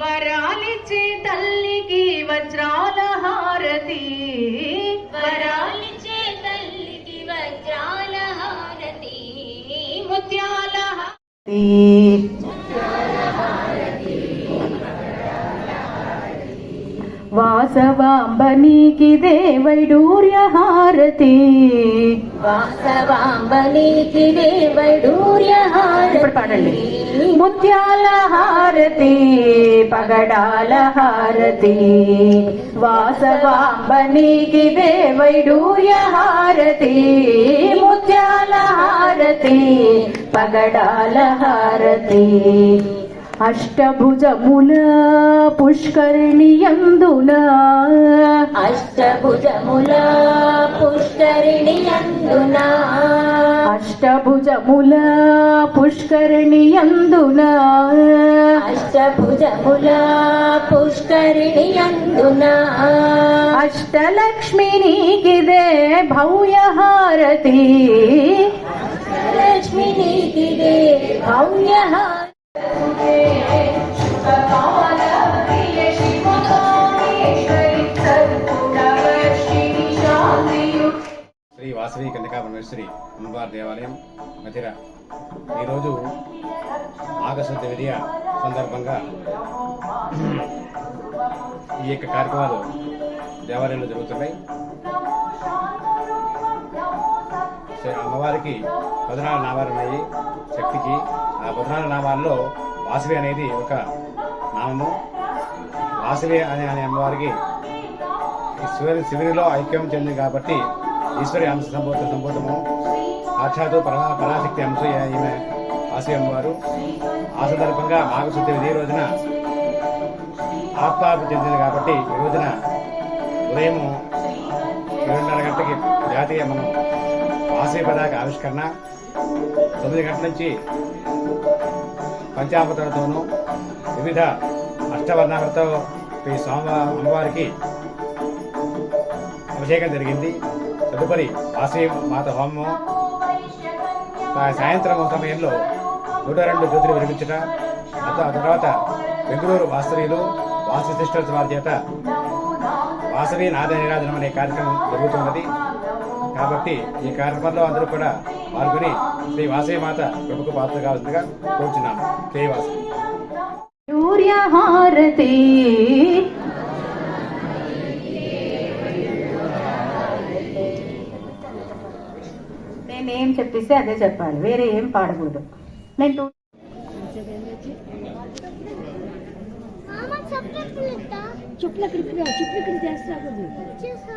వరాలిచ్చే తల్లికి వజ్రాల హారతి వరాలిచ్చే తల్లికి వజ్రాల హారతి ముత్యాల హారతి వాసవాంబనీకిదే వైడూర్య హారతి వాసవాంబనికి దేవడూర్య ఇప్పుడు పాడండి ముత్యాల హారతి పగడాల హారతి వాసవాంబనీకిదే వైడూర్య హారతి ముత్యాల హారతి పగడాల హారతి అష్టభుజముల పుష్కరిణియందున అష్టభుజముల పుష్కరిణి అందున. అష్టభుజముల పుష్కరిణియందున అష్టభుజముల పుష్కరిణి అందున. అష్టలక్ష్మినికిదే భవ్య హారతి లక్ష్మినికిదే భవ్య శ్రీ వాసవి కన్యకా పరమేశ్వరి అమ్మవారి దేవాలయం మధిర ఈరోజు ఆగస్టు ద్వితీయ సందర్భంగా ఈ యొక్క కార్యక్రమాలు దేవాలయంలో జరుగుతున్నాయి. అమ్మవారికి పద్నాలుగు నామాలు ఉన్నాయి. శక్తికి ఆ పద్నాలుగు నామాల్లో వాసవి అనేది ఒక నామము. వాసవి అనే అనే అమ్మవారికి ఈ శివుని శివునిలో ఐక్యం చెందింది కాబట్టి ఈశ్వరి అంశ సంబోధ సంబోధము సాక్షాత్తు పరా పరాశక్తి అంశ ఈమె వాసవి అమ్మవారు. ఆ సందర్భంగా మాఘశుద్ధి ఈ రోజున ఆత్మాకు చెందింది కాబట్టి ఈ రోజున ఉదయం ఏడున్నర గంటకి జాతీయ మనం వాసవి పదాక ఆవిష్కరణ. తొమ్మిది గంటల నుంచి పంచామృతలతోనూ వివిధ అష్టవర్ణాలతో ఈ సోమవారం అమ్మవారికి అభిషేకం జరిగింది. తదుపరి వాసవి మాత హోమం. సాయంత్రం సమయంలో నూట రెండు జ్యోతులు వెలిగించుట. ఆ తర్వాత బెంగళూరు వాసరీలు వాసు సిస్టర్స్ వారి చేత వాసవి నాద నిరాధనం అనే కార్యక్రమం జరుగుతున్నది. కాబట్టి ఈ కార్యక్రమంలో అందరూ కూడా పాల్గొని శ్రీ వాసవి మాత ప్రముఖ పాత్ర కావాల్సిందిగా కోరుచున్నాము. కే వాసవి. సూర్య హారతి నేనేం చెప్పిస్తే అదే చెప్పాలి. వేరే ఏం పాడకూడదు. నేను టూ చెప్పులు ఎక్కడ చెప్పులు ఎక్కడ చేస్తా